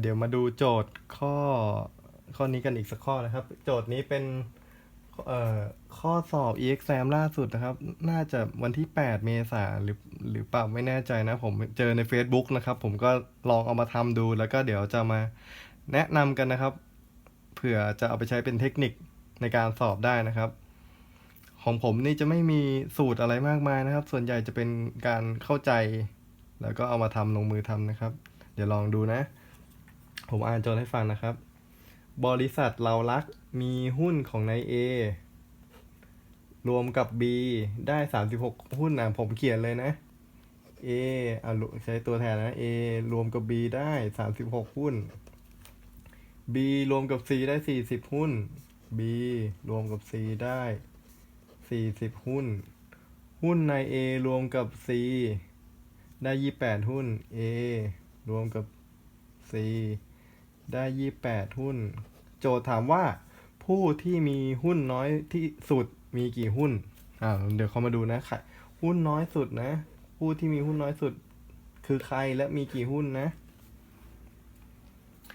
เดี๋ยวมาดูโจทย์ข้อข้อนี้กันอีกสักข้อนะครับ โจทย์นี้เป็นข้อสอบ e-exam ล่าสุดนะครับ น่าจะวันที่ 8 เมษาหรือหรือเปล่าไม่แน่ใจนะ ผมเจอใน Facebook นะครับ ผมก็ลองเอามาทำดู แล้วก็เดี๋ยวจะมาแนะนำกันนะครับ เผื่อจะเอาไปใช้เป็นเทคนิคในการสอบได้นะครับ ของผมนี่จะไม่มีสูตรอะไรมากมายนะครับ ส่วนใหญ่จะเป็นการเข้าใจ แล้วก็เอามาทำลงมือทำนะครับ เดี๋ยวลองดูนะ ผมอ่านโจทย์ให้ฟังนะครับ บริษัทเรารักมีหุ้นของนาย A รวมกับ B ได้36หุ้นนะผมเขียนเลยนะ A อะใช้ตัวแทนนะ A รวมกับ B ได้36หุ้น B รวมกับ C ได้40หุ้น B รวมกับ C ได้40หุ้น หุ้นใน A รวมกับ C ได้28หุ้น A รวมกับ C ได้28หุ้น โจทย์ถามว่าผู้ที่มีหุ้นน้อยที่สุดมีกี่หุ้นอ่าเดี๋ยวเขามาดูนะค่ะหุ้นน้อยสุดนะ ผู้ที่มีหุ้นน้อยสุด คือใครและมีกี่หุ้นนะ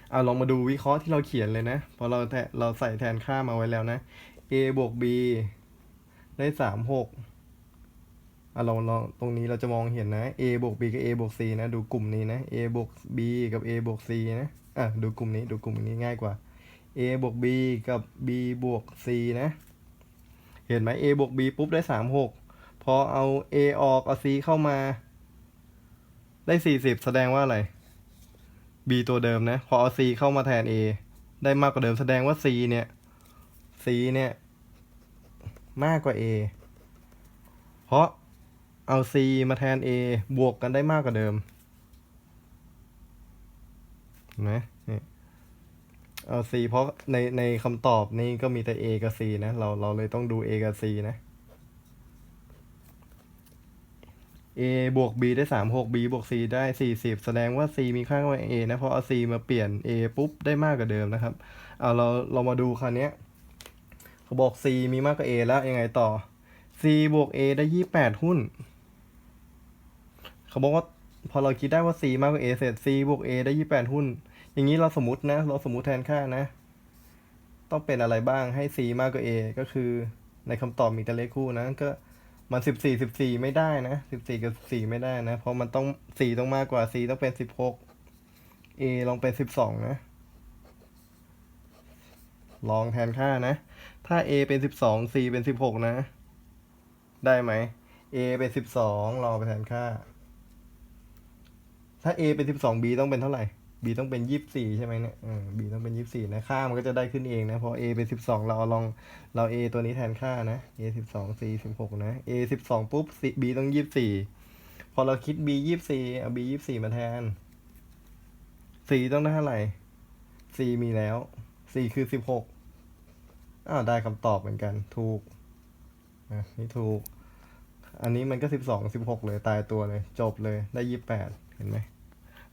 เอาลองมาดูวิเคราะห์ที่เราเขียนเลยนะพอเราแทเราใส่แทนค่ามาไว้แล้วนะ a บวก b ได้สามหกอะลองลองตรงนี้เราจะมองเห็นนะ a บวก b กับ a บวก c นะ ดูกลุ่มนี้นะ a บวก b กับ a บวก c นะ อะดูกลุ่มนี้ดูกลุ่มนี้ง่ายกว่า a บวก b กับ b บวก c นะ เห็นไหม a บวก b ปุ๊บได้สามหกพอเอา a ออกเอา c เข้ามา ได้สี่สิบแสดงว่าอะไร b ตัวเดิมนะ พอเอา c เข้ามาแทน a ได้มากกว่าเดิมแสดงว่า c เนี่ย c เนี่ย มากกว่า a เพราะเอา c มาแทน a บวกกันได้มากกว่าเดิม เห็นไหมนี่เอา c เพราะในในคำตอบนี้ก็มีแต่ a กับ c นะ เราเราเลยต้องดู a กับ c นะ a บวก b ได้สามหก b บวก c ได้สี่สิบแสดงว่า c มีค่ากว่า a นะ เพราะเอา c มาเปลี่ยน a ปุ๊บ ได้มากกว่าเดิมนะครับ เอาเราเรามาดูคราวนี้เขาบอก c มีมากกว่า a แล้วยังไงต่อ c บวก a ได้ยี่แปดหุ้น เขาบอกว่า พอเราคิดได้ว่า c มากกว่า a เสร็จ c บวก a ได้ยี่แปดหุ้น อย่างนี้เราสมมตินะ เราสมมติแทนค่านะ ต้องเป็นอะไรบ้างให้ c มากกว่า a ก็คือในคำตอบมีแต่เลขคู่นะ ก็มันสิบสี่สิบสี่ไม่ได้นะสิบสี่กับสี่ไม่ได้นะ เพราะมันต้องสี่ต้องมากกว่าสี่ต้องเป็นสิบหก a ลองเป็นสิบสองนะ ลองแทนค่านะ ถ้า a เป็นสิบสอง c เป็นสิบหกนะ ได้ไหม a เป็นสิบสองลองไปแทนค่า ถ้า a เป็นสิบสอง b ต้องเป็นเท่าไหร่ b ต้องเป็นยี่สิบสี่ใช่ไหมเนี่ยอ b ต้องเป็นยี่สิบสี่นะ ค่ามันก็จะได้ขึ้นเองนะพราะ a เป็นสิบสองเราเอาลองเรา a ตัวนี้แทนค่านะ a สิบสอง c สิบหกนะ a สิบสองปุ๊บ c b ต้องยี่สิบสี่พอเราคิด b ยี่สิบสี่เอา b ยี่สิบสี่มาแทน c ต้องได้เท่าไหร่ c มีแล้ว c คือสิบหกอ้าวได้คำตอบเหมือนกัน ถูกนะนี่ถูก อันนี้มันก็สิบสองสิบหกเลย ตายตัวเลย จบเลย ได้ยี่แปด ห็นไหม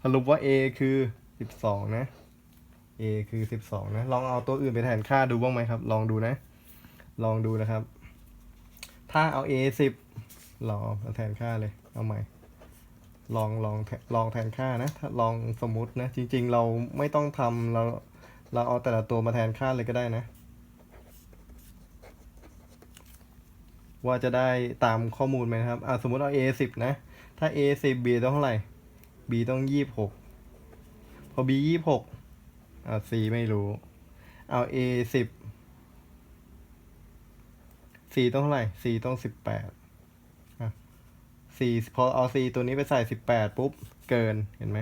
สรุปว่า a คือสิบสองนะ a คือสิบสองนะ ลองเอาตัวอื่นไปแทนค่าดูบ้างไหมครับ ลองดูนะ ลองดูนะครับ ถ้าเอา a สิบลองเอาแทนค่าเลย เอาใหม่ ลองลองลองแทนค่านะ ถ้าลองสมมุตินะ จริง ๆ เราไม่ต้องทำเราเราเอาแต่ละตัวมาแทนค่าเลยก็ได้นะ ว่าจะได้ตามข้อมูลไหมครับ อ่าสมมติเอา a สิบนะ ถ้า a สิบ b ต้องเท่าไหร่ b ต้องยี่สิบหกพอ b ยี่สิบหกเอา c ไม่รู้ เอา a สิบ c ต้องเท่าไหร่ c ต้องสิบแปดอะ c พอเอา c ตัวนี้ไปใส่สิบแปดปุ๊บ เกินเห็นไหม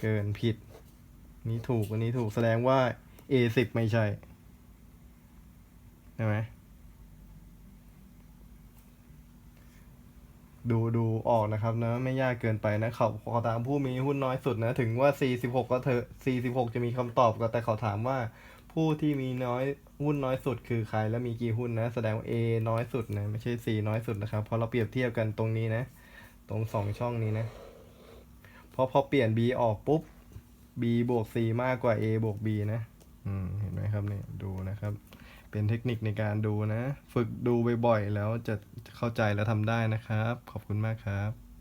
เกินผิด นี้ถูกอันนี้ถูกแสดงว่า a สิบไม่ใช่ใช่ไหม ดูดูออกนะครับนะไม่ยากเกินไปนะเขาขอตามผู้มีหุ้นน้อยสุดนะ ถึงว่า 46 ก็เถอะ 46 จะมีคำตอบก็แต่เขาถามว่า ผู้ที่มีน้อยหุ้นน้อยสุดคือใครและมีกี่หุ้นนะ แสดงว่า A น้อยสุดนะไม่ใช่ C น้อยสุดนะครับเพราะเราเปรียบเทียบกันตรงนี้นะ ตรงสองช่องนี้นะเพราะพอเปลี่ยน B ออกปุ๊บ B บวก C มากกว่า A บวก B นะ อืมเห็นไหมครับเนี่ยดูนะครับ เป็นเทคนิคในการดูนะ ฝึกดูบ่อยๆแล้วจะเข้าใจและทำได้นะครับ ขอบคุณมากครับ